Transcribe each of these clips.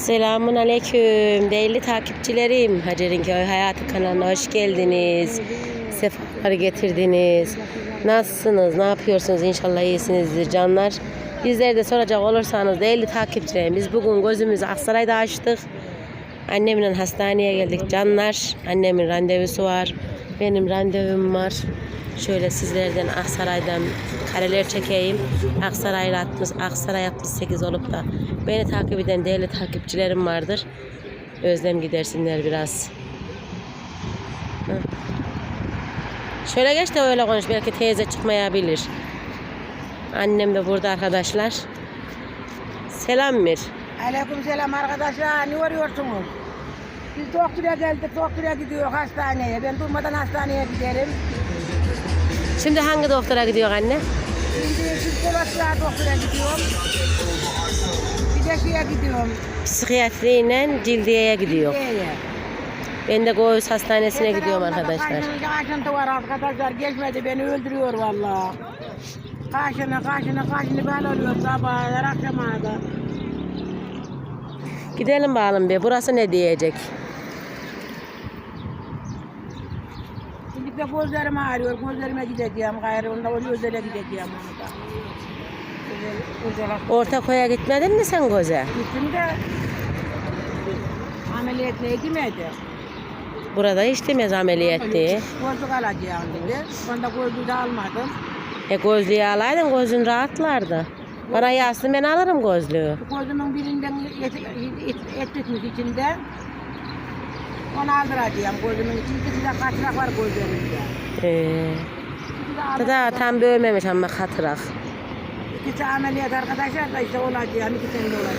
Selamun Aleyküm değerli takipçilerim. Hacer'in Köy Hayatı kanalına hoş geldiniz. Sefalar getirdiniz. Nasılsınız? Ne yapıyorsunuz? İnşallah iyisinizdir canlar. Bizleri de soracak olursanız değerli takipçilerim biz bugün gözümüzü Aksaray'da açtık. Annemle hastaneye geldik canlar. Annemin randevusu var. Benim randevum var. Şöyle sizlerden Aksaray'dan kareler çekeyim. Aksaray 60, Aksaray 68 olup da beni takip eden değerli takipçilerim vardır. Özlem gidersinler biraz. Hı. Şöyle geç de öyle konuş. Belki teyze çıkmayabilir. Annem de burada arkadaşlar. Selam Mir. Aleyküm selam arkadaşlar. Ne arıyorsunuz? Biz doktora geldik, doktora gidiyor hastaneye. Ben durmadan hastaneye giderim. Şimdi hangi doktora gidiyor anne? Şimdi psikologlara doktora gidiyorum. Şeye gidiyorum. Psikiyatriyle cildiyeye gidiyor. Şeye. Ben de Göğüs Hastanesi'ne Mesela gidiyorum arkadaşlar. Kaşıntı var arkadaşlar. Geçmedi beni öldürüyor vallahi. Kaşını kaşını kaşını ben oluyor sabahlar akşama da. Gidelim bakalım bir. Burası ne diyecek? Şimdi de gözlerim ağrıyor. Gözlerime gideceğim gayrı. Onda o özele gideceğim. Özel, özel Orta koya gitmedin mi sen göze? Gittim de ameliyat neydi miydi? Burada hiç demez ameliyat diye. Gözlük alacağım dedi. Ben de gözlüğü de almadım. E gözlüğü alaydın gözün rahatlardı. Bana yazsın ben alırım gözlüğü. Gözümün birinden et, et, et bitmiş içinde. Onu aldıracağım gözümün içinde. Bir de kaçırak var gözlerimde. Ee, da tam bölmemiş ama katırak. İkisi ameliyat arkadaşlar da işte olacağım. İki sene olacak.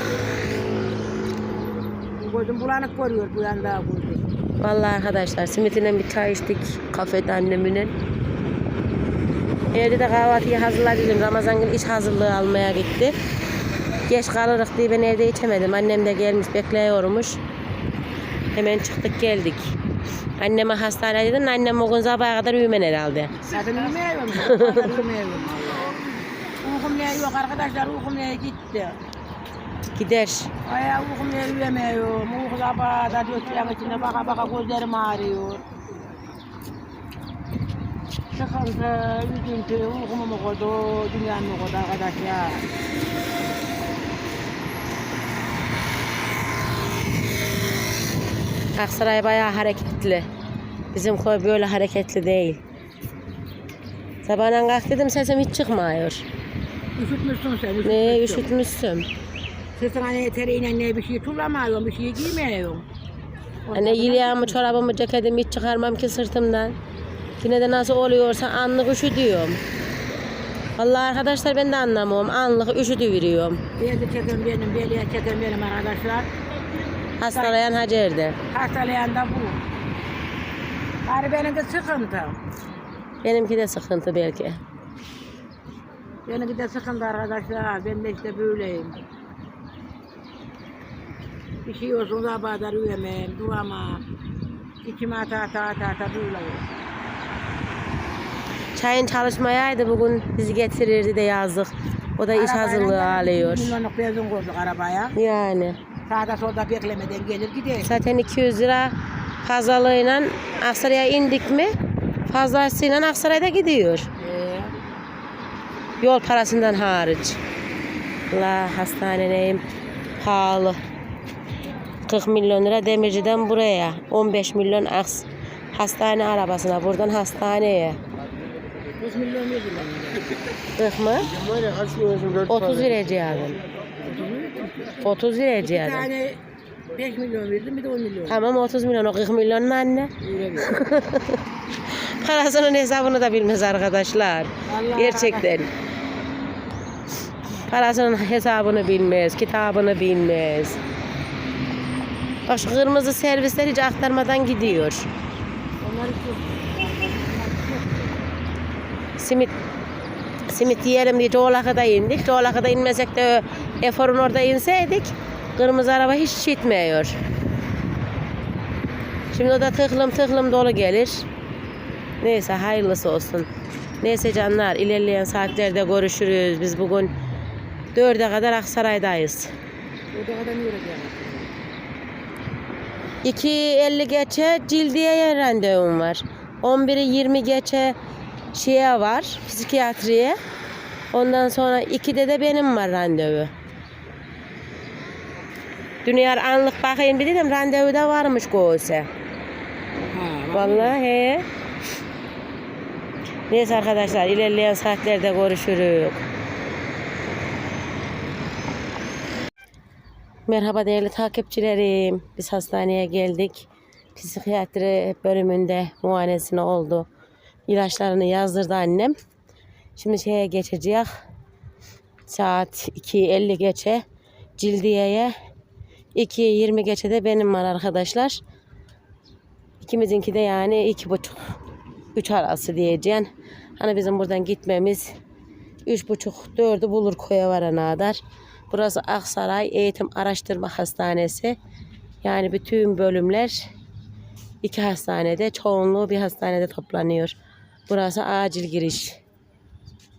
Gözüm bulanık görüyor bu yanda gözüm. Vallahi arkadaşlar simitine bir çay içtik kafede anneminin. Evde de kahvaltıyı hazırladım. Ramazan günü iş hazırlığı almaya gitti. Geç kalırız diye ben evde içemedim. Annem de gelmiş bekliyormuş. Hemen çıktık geldik. Anneme hastaneye dedim. Annem o gün sabaha kadar uyumen herhalde. Zaten uyumuyorum. Zaten uyumuyorum. Uykum ne yok arkadaşlar uykum ne gitti. Gider. Aya uykum ne uyumuyorum. Uyku sabah da dört içinde baka baka gözlerim ağrıyor. Sıkıntı, üzüntü, uykumu mu koydu, dünyamı mı koydu arkadaşlar. Aksaray bayağı hareketli. Bizim köy böyle hareketli değil. Sabahdan kalk dedim sesim hiç çıkmıyor. Üşütmüşsün sen. üşütmüşsün. Ne üşütmüşsün. Sırtına ne tereyle ne bir şey tullamıyorum, bir şey giymiyorum. Hani yeleğimi, çorabımı, ceketimi hiç çıkarmam ki sırtımdan. Yine de nasıl oluyorsa anlık üşüdüyorum. Vallahi arkadaşlar ben de anlamıyorum. Anlık üşüdüveriyorum. Bezi çeken benim, beliye çeken benim arkadaşlar. Hastalayan Hacer'de. Hastalayan da bu. Bari benim de sıkıntı. Benimki de sıkıntı belki. Benimki de sıkıntı arkadaşlar. Ben de işte böyleyim. Bir şey olsun da bağlar uyumam, duramam. İçime ata ata ata ata böyleyim. Çayın çalışmayaydı bugün bizi getirirdi de yazdık. O da iş hazırlığı alıyor. Milyonluk benzin koyduk arabaya. Yani. Sağda solda beklemeden gelir gider. Zaten 200 lira fazlalığıyla Aksaray'a indik mi fazlasıyla Aksaray'da gidiyor. Ee, Yol parasından hariç. La hastane neyim pahalı. 40 milyon lira demirciden buraya. 15 milyon aks hastane arabasına buradan hastaneye. 100 milyon verdiler. 40 mı? 30 vereceğim. 30 Bir vereceğim. tane 5 milyon verdim bir de 10 milyon. Tamam 30 milyon o 40 milyon mu anne? Parasının hesabını da bilmez arkadaşlar. Allah Gerçekten. Parasının hesabını bilmez, kitabını bilmez. Bak şu kırmızı servisler hiç aktarmadan gidiyor. Simit simit yiyelim diye Çoğlaka'da indik. Çoğlaka'da inmesek de Efor'un orada inseydik kırmızı araba hiç gitmiyor. Şimdi o da tıklım tıklım dolu gelir. Neyse hayırlısı olsun. Neyse canlar ilerleyen saatlerde görüşürüz. Biz bugün dörde kadar Aksaray'dayız. Orada kadar yürüyeceğim. 2.50 geçe cildiyeye randevum var. 11'i 20 geçe şeye var, psikiyatriye. Ondan sonra 2'de de benim var randevu. Dünya anlık bakayım bir dedim randevu da varmış Gose. Ha, Vallahi he. Neyse arkadaşlar ilerleyen saatlerde görüşürüz. Merhaba değerli takipçilerim. Biz hastaneye geldik. Psikiyatri bölümünde muayenesine oldu. İlaçlarını yazdırdı annem. Şimdi şeye geçeceğiz. Saat 2.50 geçe cildiyeye 2.20 geçe de benim var arkadaşlar. İkimizinki de yani iki buçuk, üç arası diyeceğim. Hani bizim buradan gitmemiz üç buçuk, dördü bulur koya varana kadar. Burası Aksaray Eğitim Araştırma Hastanesi. Yani bütün bölümler iki hastanede, çoğunluğu bir hastanede toplanıyor. Burası acil giriş.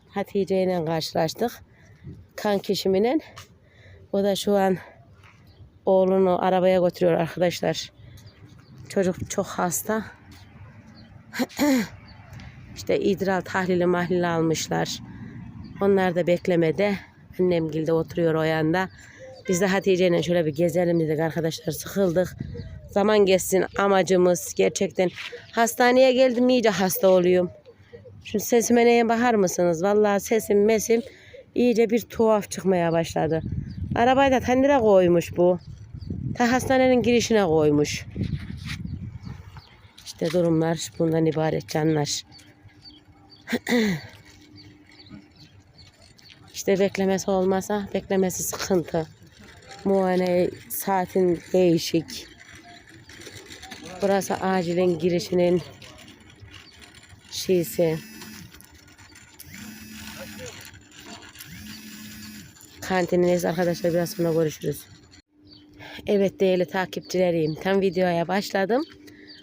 Hatice ile karşılaştık. Kan keşimiyle. O da şu an oğlunu arabaya götürüyor arkadaşlar. Çocuk çok hasta. işte idrar tahlili mahlili almışlar. Onlar da beklemede. Annem gilde oturuyor o yanda. Biz de Hatice ile şöyle bir gezelim dedik arkadaşlar. Sıkıldık. Zaman geçsin amacımız gerçekten. Hastaneye geldim iyice hasta oluyorum. Şimdi sesime neye bakar mısınız? Vallahi sesim mesim iyice bir tuhaf çıkmaya başladı. Arabayı da tendire koymuş bu. Ta hastanenin girişine koymuş. İşte durumlar bundan ibaret canlar. işte beklemesi olmasa beklemesi sıkıntı. Muayene saatin değişik. Burası acilin girişinin şeysi. Kantinindeyiz arkadaşlar biraz sonra görüşürüz. Evet değerli takipçilerim tam videoya başladım.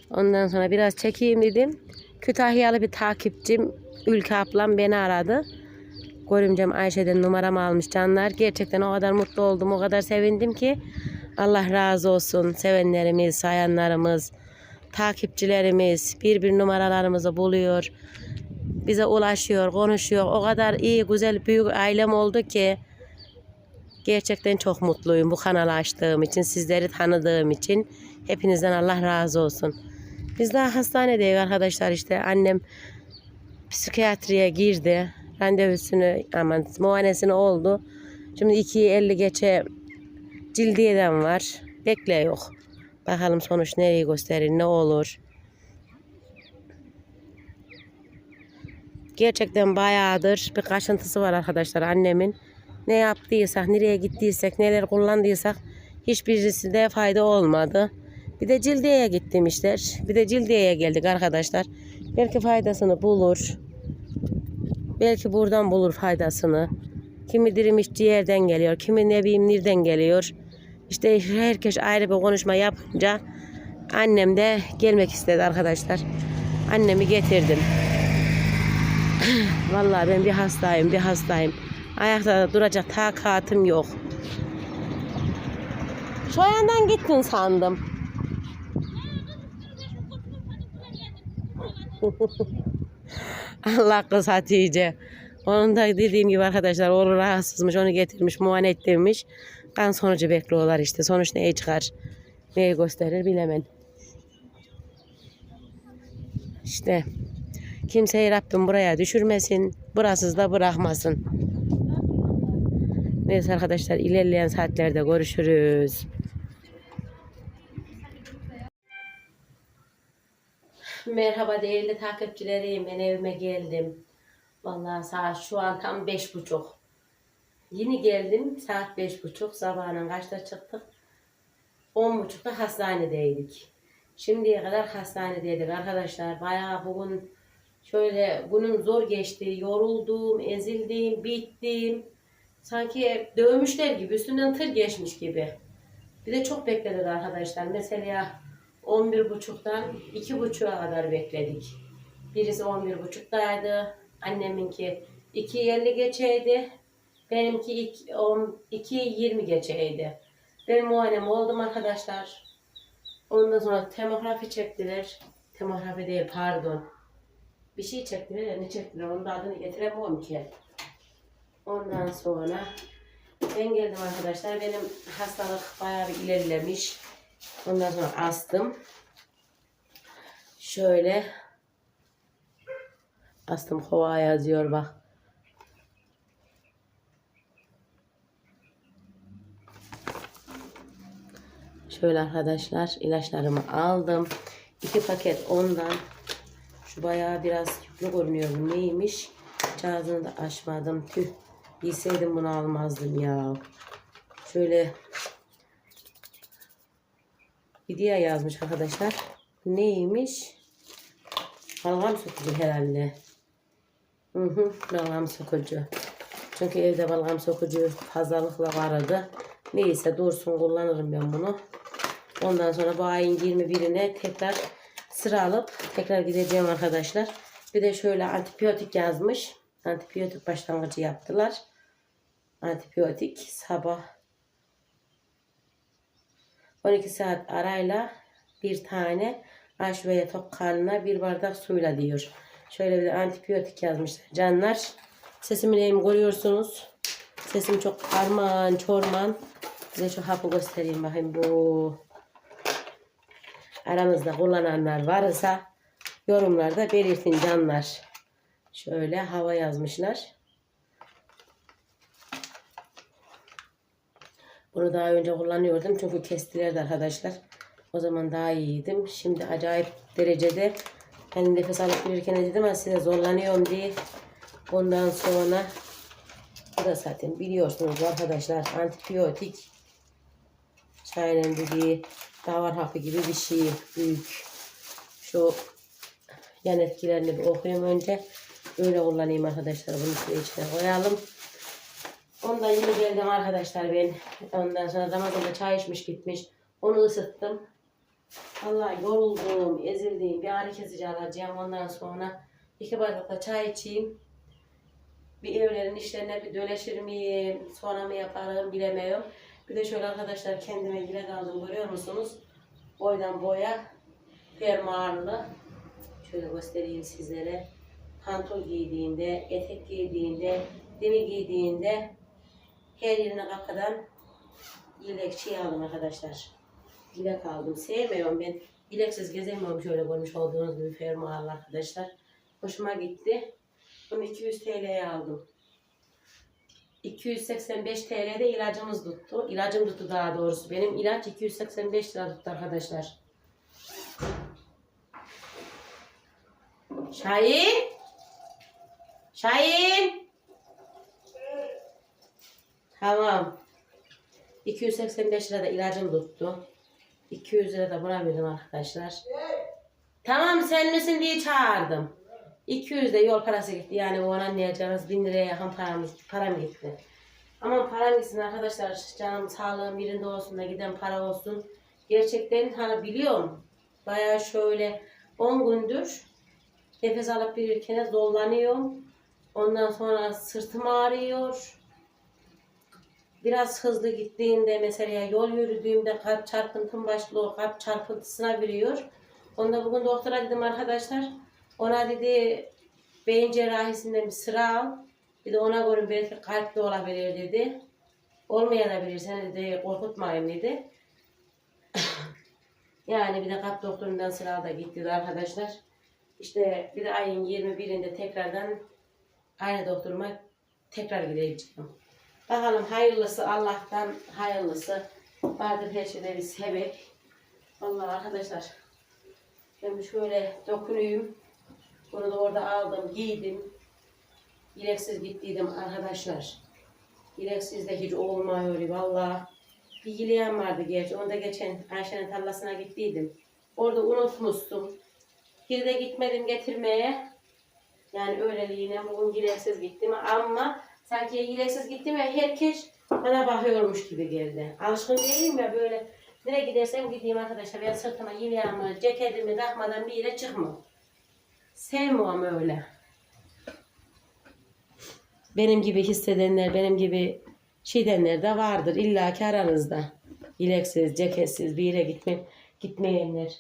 Ondan sonra biraz çekeyim dedim. Kütahyalı bir takipçim Ülke ablam beni aradı. Görümcem Ayşe'den numaramı almış canlar. Gerçekten o kadar mutlu oldum, o kadar sevindim ki. Allah razı olsun sevenlerimiz, sayanlarımız, takipçilerimiz bir bir numaralarımızı buluyor. Bize ulaşıyor, konuşuyor. O kadar iyi, güzel, büyük ailem oldu ki. Gerçekten çok mutluyum bu kanalı açtığım için, sizleri tanıdığım için. Hepinizden Allah razı olsun. Biz daha hastanedeyiz arkadaşlar işte annem psikiyatriye girdi. Randevusunu aman muayenesini oldu. Şimdi 2.50 geçe cildiyeden var. Bekle yok. Bakalım sonuç nereyi gösterir, ne olur. Gerçekten bayağıdır bir kaşıntısı var arkadaşlar annemin. Ne yaptıysak, nereye gittiysek, neler kullandıysak hiçbirisi de fayda olmadı. Bir de cildiyeye gittim işte. Bir de cildiyeye geldik arkadaşlar. Belki faydasını bulur. Belki buradan bulur faydasını. Kimi dirimiş ciğerden geliyor. Kimi ne bileyim nereden geliyor. İşte herkes ayrı bir konuşma yapınca annem de gelmek istedi arkadaşlar. Annemi getirdim. Vallahi ben bir hastayım, bir hastayım. Ayakta duracak takatim yok. Şu yandan gittin sandım. Allah kız Hatice. Onun da dediğim gibi arkadaşlar oğlu rahatsızmış onu getirmiş muayene ettirmiş. Kan sonucu bekliyorlar işte. Sonuç neye çıkar? Neyi gösterir bilemem. İşte kimseyi Rabbim buraya düşürmesin. Burasız da bırakmasın. Neyse arkadaşlar ilerleyen saatlerde görüşürüz. Merhaba değerli takipçilerim. Ben evime geldim. Vallahi saat şu an tam beş buçuk. Yeni geldim. Saat beş buçuk. Sabahın kaçta çıktık? On buçukta hastanedeydik. Şimdiye kadar hastanedeydik arkadaşlar. Bayağı bugün şöyle günüm zor geçti. Yoruldum, ezildim, bittim. Sanki dövmüşler gibi, üstünden tır geçmiş gibi. Bir de çok bekledik arkadaşlar. Mesela 11.30'dan 2.30'a kadar bekledik. Birisi 11.30'daydı. Anneminki 2.50 geçeydi. Benimki 2.20 geçeydi. Ben muayenem oldum arkadaşlar. Ondan sonra temografi çektiler. Temografi değil pardon. Bir şey çektiler ya ne çektiler onun da adını getiremiyorum ki. Ondan sonra ben geldim arkadaşlar. Benim hastalık bayağı bir ilerlemiş. Ondan sonra astım. Şöyle astım kova yazıyor bak. Şöyle arkadaşlar ilaçlarımı aldım. İki paket ondan. Şu bayağı biraz yüklü görünüyor. Bu neymiş? Cihazını da açmadım. Tüh. Bilseydim bunu almazdım ya. Şöyle video yazmış arkadaşlar. Neymiş? Balgam sokucu herhalde. Hı hı, balgam sokucu. Çünkü evde balgam sokucu fazlalıkla vardı. Neyse dursun kullanırım ben bunu. Ondan sonra bu ayın 21'ine tekrar sıra alıp tekrar gideceğim arkadaşlar. Bir de şöyle antibiyotik yazmış. Antibiyotik başlangıcı yaptılar. Antibiyotik sabah 12 saat arayla bir tane aş veya tok karnına bir bardak suyla diyor. Şöyle bir antibiyotik yazmışlar. Canlar sesimi neyim görüyorsunuz. Sesim çok karman çorman. Size şu hapı göstereyim bakayım bu. Aranızda kullananlar varsa yorumlarda belirtin canlar. Şöyle hava yazmışlar. Bunu daha önce kullanıyordum çünkü kestilerdi arkadaşlar. O zaman daha iyiydim. Şimdi acayip derecede hani nefes alıp verirken dedim ama size zorlanıyorum diye. Ondan sonra bu da zaten biliyorsunuz arkadaşlar antibiyotik çayının dediği davar hapı gibi bir şey büyük. Şu yan etkilerini bir okuyayım önce. Öyle kullanayım arkadaşlar. Bunu içine koyalım. Ondan yeni geldim arkadaşlar ben. Ondan sonra Ramazan'da çay içmiş gitmiş. Onu ısıttım. Allah yoruldum, ezildim. Bir ağrı kesici alacağım. Ondan sonra iki bardakla çay içeyim. Bir evlerin işlerine bir döleşir miyim, sonra mı yaparım bilemiyorum. Bir de şöyle arkadaşlar kendime gile kaldım görüyor musunuz? Boydan boya fermuarlı. Şöyle göstereyim sizlere. Pantol giydiğinde, etek giydiğinde, demi giydiğinde her yerine kakadan yelek şey aldım arkadaşlar. Yelek aldım. Sevmiyorum ben. Yeleksiz gezemiyorum şöyle görmüş olduğunuz gibi fermuarlı arkadaşlar. Hoşuma gitti. Bunu 200 TL'ye aldım. 285 TL'de ilacımız tuttu. İlacım tuttu daha doğrusu. Benim ilaç 285 lira tuttu arkadaşlar. Şahin! Şahin! Tamam. 285 lira da ilacım tuttu. 200 lira da buna arkadaşlar. Tamam sen misin diye çağırdım. 200 de yol parası gitti. Yani bu anlayacağınız 1000 liraya yakın paramız, param gitti. Ama param gitsin arkadaşlar. Canım sağlığım birinde olsun da giden para olsun. Gerçekten hani biliyorum. Baya şöyle 10 gündür nefes alıp verirken zorlanıyorum. Ondan sonra sırtım ağrıyor. Biraz hızlı gittiğinde mesela yol yürüdüğümde kalp çarpıntım başlıyor. Kalp çarpıntısına veriyor. Onda bugün doktora dedim arkadaşlar. Ona dedi beyin cerrahisinden bir sıra al. Bir de ona göre belki kalp de olabilir dedi. Olmayabilir seni dedi korkutmayayım dedi. yani bir de kalp doktorundan sıra da gitti arkadaşlar. İşte bir de ayın 21'inde tekrardan aynı doktoruma tekrar gideceğim. Bakalım hayırlısı Allah'tan hayırlısı. Vardır her şeyde bir sebep. Vallahi arkadaşlar ben şöyle dokunuyum. Bunu da orada aldım, giydim. Yileksiz gittiydim arkadaşlar. Yileksiz de hiç olmuyor vallahi. Bir yileyen vardı gerçi. Onda geçen Ayşe'nin tarlasına gittiydim. Orada unutmuştum. Bir de gitmedim getirmeye. Yani öyleliğine bugün yileksiz gittim ama sanki yileksiz gittim ve herkes bana bakıyormuş gibi geldi. Alışkın değilim ya böyle nereye gidersem gideyim arkadaşlar. Ben sırtıma yileğimi, ceketimi takmadan bir yere çıkmam. Sevmiyorum öyle. Benim gibi hissedenler, benim gibi şey diyenler de vardır. İlla ki aranızda. İleksiz, ceketsiz bir yere gitmek Gitmeyenler.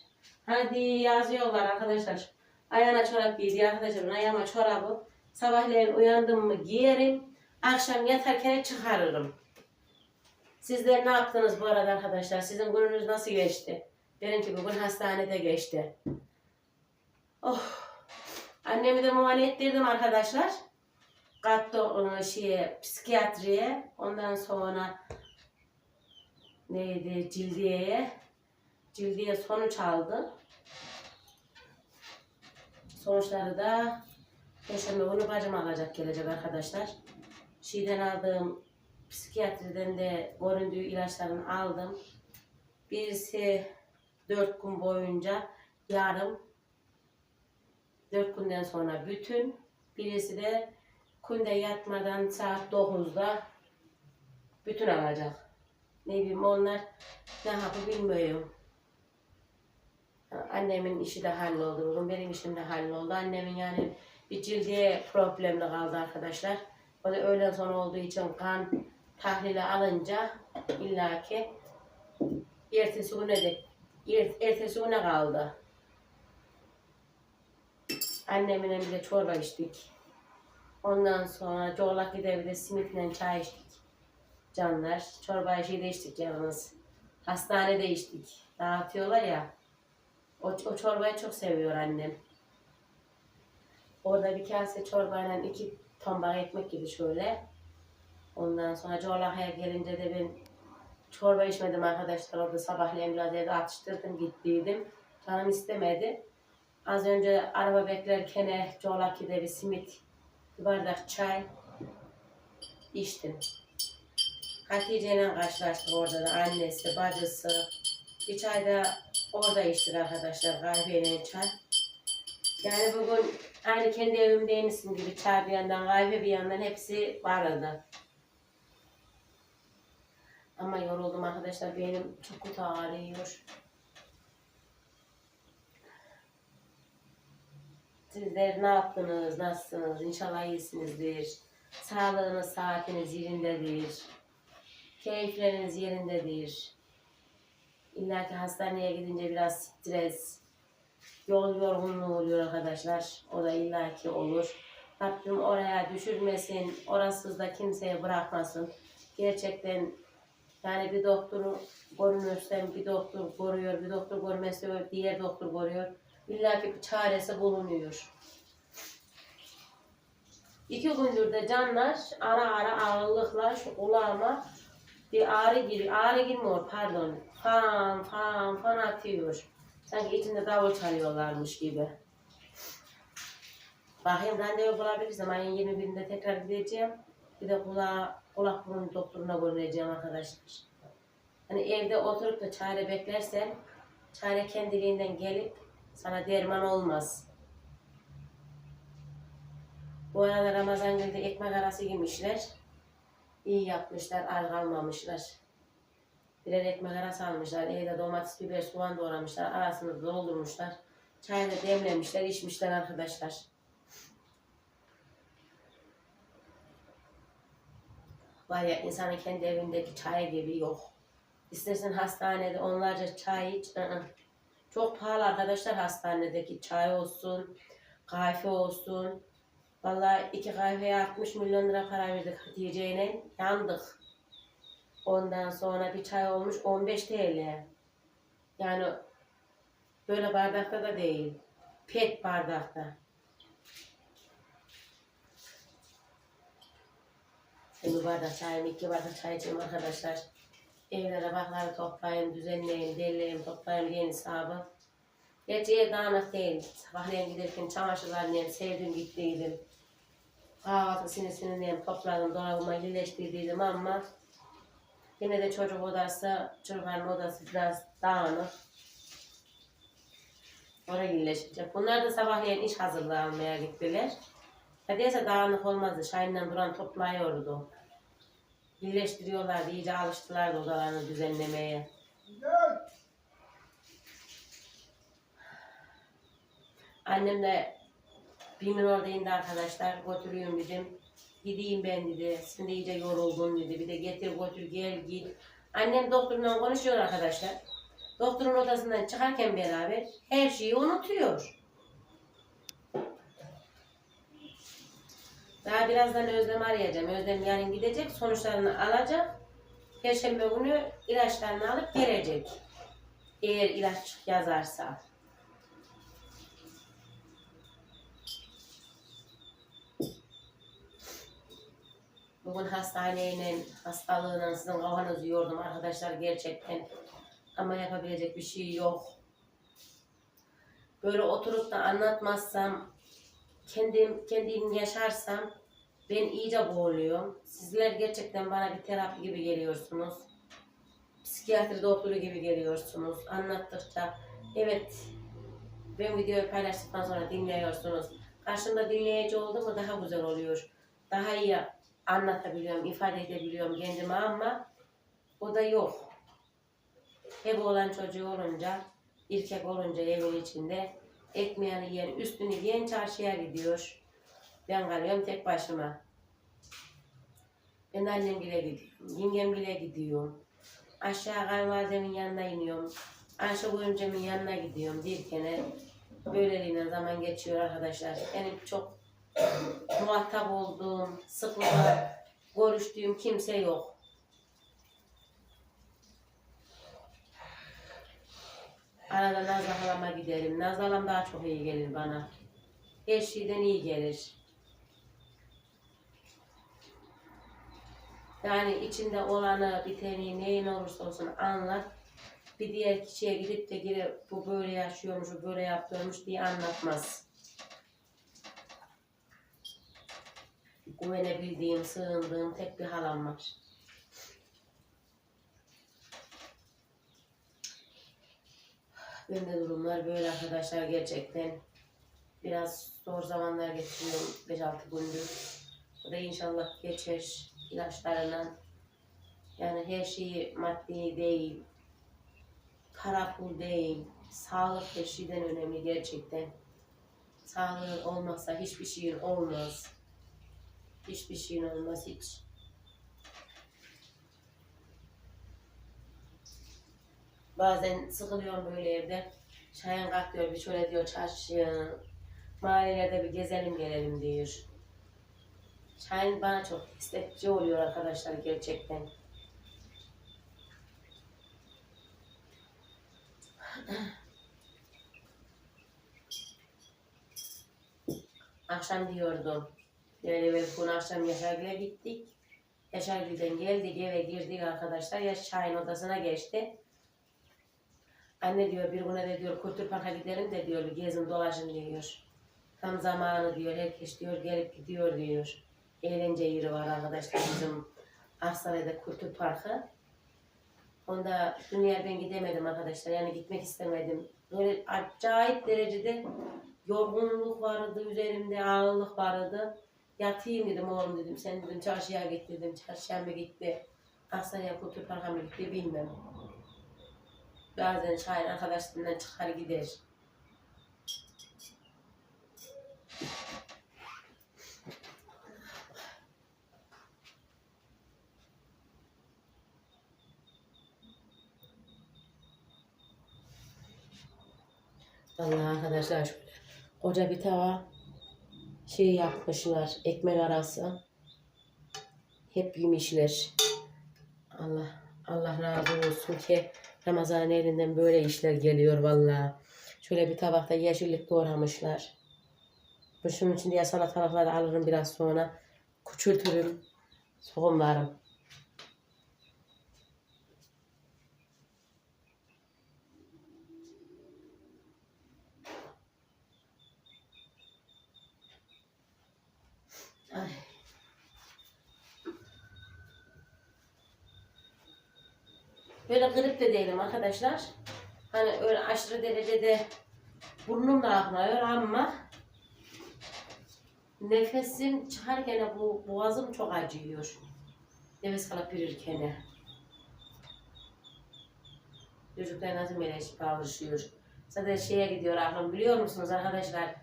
Hadi yazıyorlar arkadaşlar. Ayağına çorap giydi arkadaşlar. Ayağıma çorabı sabahleyin uyandım mı giyerim. Akşam yatarken çıkarırım. Sizler ne yaptınız bu arada arkadaşlar? Sizin gününüz nasıl geçti? Benimki bugün hastanede geçti. Oh. Annemi de muayene ettirdim arkadaşlar. Kattı onu şeye, psikiyatriye. Ondan sonra neydi cildiyeye. Cildiye sonuç aldı. Sonuçları da Perşembe günü bacım alacak gelecek arkadaşlar. Şeyden aldığım psikiyatriden de göründüğü ilaçlarını aldım. Birisi dört gün boyunca yarım, dört günden sonra bütün. Birisi de kunde yatmadan saat 9'da bütün alacak. Ne bileyim onlar ne yapı bilmiyorum. Annemin işi de halloldu. Benim işim de halloldu. Annemin yani bir cildiye problemli kaldı arkadaşlar. O da öğlen sonra olduğu için kan tahlili alınca illaki ertesi güne de er- ertesi güne kaldı. Annemle bir de çorba içtik. Ondan sonra Corlak bir de simitle çay içtik. Canlar. Çorbayı şeyde içtik yalnız. Hastanede içtik. Dağıtıyorlar ya. O, o çorbayı çok seviyor annem. Orada bir kase çorbayla iki tombak ekmek gibi şöyle. Ondan sonra Corlak'a gelince de ben çorba içmedim arkadaşlar. Orada sabahleyin biraz evde atıştırdım gittiydim. Canım istemedi. Az önce araba beklerken Corlak'ta bir simit, bir bardak çay içtim. Hatice ile karşılaştık orada da annesi, bacısı. Bir çay da orada içtik arkadaşlar kahveyle çay. Yani bugün aynı kendi evimdeymişsin gibi çay bir yandan kahve bir yandan hepsi vardı. Ama yoruldum arkadaşlar benim çok kötü ağrıyor. Sizler ne yaptınız, nasılsınız? İnşallah iyisinizdir. Sağlığınız, saatiniz yerindedir. Keyifleriniz yerindedir. İlla ki hastaneye gidince biraz stres, yol yorgunluğu oluyor arkadaşlar. O da illaki olur. Rabbim oraya düşürmesin, orasız da kimseye bırakmasın. Gerçekten yani bir doktoru görünürsen bir doktor koruyor, bir doktor görmezse diğer doktor koruyor. İlla ki bir çaresi bulunuyor. İki gündür de canlar ara ara ağırlıkla şu kulağıma bir ağrı giriyor, ağrı girmiyor pardon. Fan fan fan atıyor. Sanki içinde davul çalıyorlarmış gibi. Bakayım randevu bulabilirsem ayın 21'inde tekrar gideceğim. Bir de kulağa, kulak burun doktoruna görüneceğim arkadaşlar. Hani evde oturup da çare beklersen çare kendiliğinden gelip sana derman olmaz. Bu arada Ramazan günde ekmek arası yemişler. İyi yapmışlar, az kalmamışlar. Birer ekmek arası almışlar. Evde domates, biber, soğan doğramışlar. Arasını doldurmuşlar. Çayını demlemişler, içmişler arkadaşlar. Var ya insanın kendi evindeki çay gibi yok. İstersen hastanede onlarca çay iç. Çok pahalı arkadaşlar hastanedeki çay olsun, kahve olsun. Vallahi iki kahveye 60 milyon lira para verdik Hatice'yle. Yandık. Ondan sonra bir çay olmuş 15 TL. Yani böyle bardakta da değil. Pet bardakta. Şimdi bardak çayım, iki bardak çay içeyim arkadaşlar. Evde tabakları toplayayım, düzenleyeyim, derleyeyim, toplayayım diye hesabı. Gerçi ev dağınık değil. Sabahleyin giderken çamaşırlarını hem sevdim gittiydim. Kahvaltısını sinirleyim, topladım, dolabıma yerleştirdiydim ama yine de çocuk odası, çocukların odası biraz dağınık. Oraya yerleşecek. Bunlar da sabahleyin iş hazırlığı almaya gittiler. Hadiyse dağınık olmazdı. Şahin'den duran topluyordu. Birleştiriyorlardı. iyice alıştılardı odalarını düzenlemeye. Annem de Bimin oradaydı arkadaşlar. Götürüyorum dedim. Gideyim ben dedi. Şimdi iyice yoruldum dedi. Bir de getir götür gel git. Annem doktorla konuşuyor arkadaşlar. Doktorun odasından çıkarken beraber her şeyi unutuyor. Daha birazdan Özlem arayacağım. Özlem yarın gidecek, sonuçlarını alacak. Perşembe günü ilaçlarını alıp gelecek. Eğer ilaç yazarsa. Bugün hastaneyle, hastalığıyla sizin kafanızı yordum arkadaşlar gerçekten. Ama yapabilecek bir şey yok. Böyle oturup da anlatmazsam, kendim kendim yaşarsam ben iyice boğuluyorum. Sizler gerçekten bana bir terapi gibi geliyorsunuz. Psikiyatri doktoru gibi geliyorsunuz. Anlattıkça evet ben videoyu paylaştıktan sonra dinliyorsunuz. Karşımda dinleyici oldu mu daha güzel oluyor. Daha iyi anlatabiliyorum, ifade edebiliyorum kendime ama o da yok. Hep olan çocuğu olunca, erkek olunca evin içinde ekmeğini yiyen, üstünü yiyen çarşıya gidiyor. Ben kalıyorum tek başıma. Ben annem bile gidiyorum, yengem bile gidiyorum. Aşağı kayınvalidemin yanına iniyorum. Ayşe Boyunca'nın yanına gidiyorum kere. Böyleliğine zaman geçiyor arkadaşlar. Benim çok muhatap olduğum, sıklıkla görüştüğüm kimse yok. Arada Nazlı halama giderim. Nazlı halam daha çok iyi gelir bana. Her şeyden iyi gelir. Yani içinde olanı, biteni, neyin olursa olsun anlat. Bir diğer kişiye gidip de girip bu böyle yaşıyormuş, bu böyle yapıyormuş diye anlatmaz. Güvenebildiğim, sığındığım tek bir halam var. Bende durumlar böyle arkadaşlar gerçekten. Biraz zor zamanlar geçiriyorum 5-6 gündür. Bu da inşallah geçer ilaçlarından. Yani her şeyi maddi değil, para pul değil, sağlık her şeyden önemli gerçekten. Sağlığın olmazsa hiçbir şeyin olmaz. Hiçbir şeyin olmaz hiç. Bazen sıkılıyorum böyle evde. Şahin kalk diyor bir şöyle diyor çarşı, mahallelerde bir gezelim gelelim diyor. Şahin bana çok istekçi oluyor arkadaşlar gerçekten. Akşam diyordum. Yani ve bunu akşam Yaşargül'e gittik. Yaşargül'den geldik eve girdik arkadaşlar. Ya Şahin odasına geçti. Anne diyor bir güne de diyor kültür parka gidelim de diyor bir gezin dolaşın diyor. Tam zamanı diyor herkes diyor gelip gidiyor diyor. Eğlence yeri var arkadaşlar bizim Aksaray'da kültür parkı. Onda dünya ben gidemedim arkadaşlar yani gitmek istemedim. Böyle acayip derecede yorgunluk vardı üzerimde ağırlık vardı. Yatayım dedim oğlum dedim sen dedim çarşıya git dedim çarşıya mı gitti. Aksaray'a kültür parka mı gitti bilmem. Bazen Şahin arkadaşlarından çıkar gider. Allah arkadaşlar şöyle koca bir tava şey yapmışlar ekmek arası. Hep yemişler. Allah Allah razı olsun ki Ramazan elinden böyle işler geliyor vallahi. Şöyle bir tabakta yeşillik doğramışlar. Bu şunun için diye salatalıkları alırım biraz sonra. Küçültürüm. Soğumlarım. Böyle grip de değilim arkadaşlar. Hani öyle aşırı derecede burnum da akmıyor ama nefesim çıkarken bu boğazım çok acıyor. Nefes alıp verirken. Çocuklar nasıl böyle alışıyor. Zaten şeye gidiyor aklım biliyor musunuz arkadaşlar?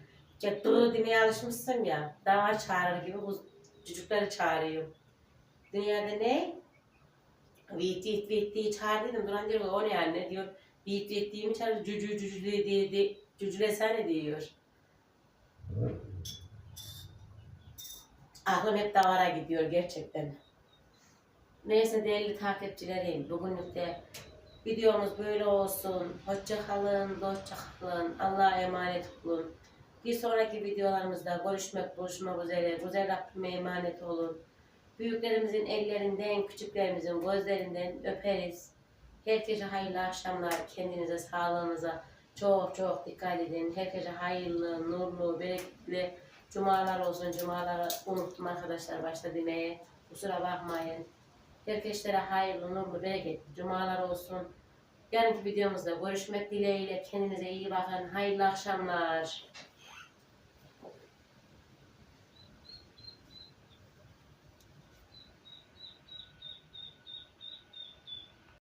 Ya duru demeye alışmışsın ya. Daha çağırır gibi bu çocukları çağırıyor. Dünyada ne? Vit vit vit diye çağır dedim. Duran diyor o ne anne diyor. Değil mi çağırır? Cücü cücü diye diye diye. Cücülesene diyor. Aklım hep davara gidiyor gerçekten. Neyse değerli takipçilerim. Bugünlük de videomuz böyle olsun. Hoşça kalın, dostça kalın. Allah'a emanet olun. Bir sonraki videolarımızda görüşmek, buluşmak üzere. Güzel Rabbime emanet olun. Büyüklerimizin ellerinden, küçüklerimizin gözlerinden öperiz. Herkese hayırlı akşamlar. Kendinize, sağlığınıza çok çok dikkat edin. Herkese hayırlı, nurlu, bereketli cumalar olsun. Cumaları unuttum arkadaşlar başta demeye. Kusura bakmayın. Herkeslere hayırlı, nurlu, bereketli cumalar olsun. Yarınki videomuzda görüşmek dileğiyle. Kendinize iyi bakın. Hayırlı akşamlar.